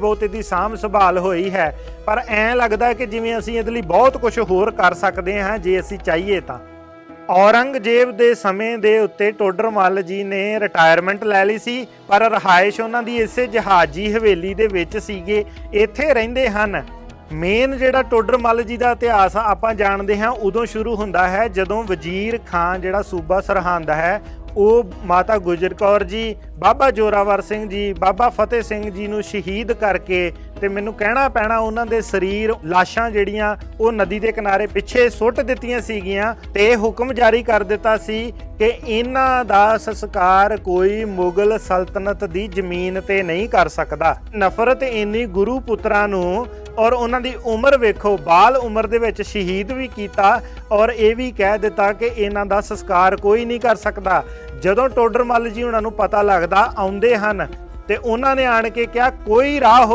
ਬਹੁਤ ਇਹਦੀ ਸਾਂਭ ਸੰਭਾਲ ਹੋਈ ਹੈ। ਪਰ ਐਂ ਲੱਗਦਾ ਕਿ ਜਿਵੇਂ ਅਸੀਂ ਇਹਦੇ ਲਈ ਬਹੁਤ ਕੁਝ ਹੋਰ ਕਰ ਸਕਦੇ ਹਾਂ, ਜੇ ਅਸੀਂ ਚਾਹੀਏ ਤਾਂ। ਔਰੰਗਜ਼ੇਬ ਦੇ ਸਮੇਂ ਦੇ ਉੱਤੇ ਟੋਡਰਮੱਲ ਜੀ ਨੇ ਰਿਟਾਇਰਮੈਂਟ ਲੈ ਲਈ ਸੀ, ਪਰ ਰਹਾਇਸ਼ ਉਹਨਾਂ ਦੀ ਇਸੇ ਜਹਾਜੀ ਹਵੇਲੀ ਦੇ ਵਿੱਚ ਸੀਗੇ। ਇੱਥੇ ਰਹਿੰਦੇ ਹਨ। ਮੇਨ ਜਿਹੜਾ ਟੋਡਰਮੱਲ ਜੀ ਦਾ ਇਤਿਹਾਸ ਆ, ਆਪਾਂ ਜਾਣਦੇ ਹਾਂ ਉਦੋਂ ਸ਼ੁਰੂ ਹੁੰਦਾ ਹੈ ਜਦੋਂ ਵਜ਼ੀਰ ਖਾਨ ਜਿਹੜਾ ਸੂਬਾ ਸਰਹੰਦ ਹੈ ਉਹ ਮਾਤਾ ਗੁਜਰ ਕੌਰ ਜੀ ਬਾਬਾ ਜੋਰਾਵਰ ਸਿੰਘ ਜੀ ਬਾਬਾ ਫਤਿਹ ਸਿੰਘ ਜੀ ਨੂੰ ਸ਼ਹੀਦ ਕਰਕੇ ਤੇ ਮੈਨੂੰ ਕਹਿਣਾ ਪੈਣਾ ਉਹਨਾਂ ਦੇ ਸਰੀਰ ਲਾਸ਼ਾਂ ਜਿਹੜੀਆਂ ਉਹ ਨਦੀ ਦੇ ਕਿਨਾਰੇ ਪਿੱਛੇ ਸੁੱਟ ਦਿੱਤੀਆਂ ਸੀਗੀਆਂ ਤੇ ਇਹ ਹੁਕਮ ਜਾਰੀ ਕਰ ਦਿੱਤਾ ਸੀ ਕਿ ਇਹਨਾਂ ਦਾ ਸੰਸਕਾਰ ਕੋਈ ਮੁਗਲ ਸਲਤਨਤ ਦੀ ਜ਼ਮੀਨ ਤੇ ਨਹੀਂ ਕਰ ਸਕਦਾ। ਨਫ਼ਰਤ ਇੰਨੀ ਗੁਰੂ ਪੁੱਤਰਾਂ ਨੂੰ ਔਰ ਉਹਨਾਂ ਦੀ ਉਮਰ ਵੇਖੋ, ਬਾਲ ਉਮਰ ਦੇ ਵਿੱਚ ਸ਼ਹੀਦ ਵੀ ਕੀਤਾ ਔਰ ਇਹ ਵੀ ਕਹਿ ਦਿੱਤਾ ਕਿ ਇਹਨਾਂ ਦਾ ਸੰਸਕਾਰ ਕੋਈ ਨਹੀਂ ਕਰ ਸਕਦਾ। ਜਦੋਂ ਟੋਡਰਮੱਲ ਜੀ ਉਹਨਾਂ ਨੂੰ ਪਤਾ ਲੱਗਦਾ, ਆਉਂਦੇ ਹਨ ਤੇ ਉਹਨਾਂ ਨੇ ਆਣ ਕੇ ਕਿਹਾ, ਕੋਈ ਰਾਹ ਹੋ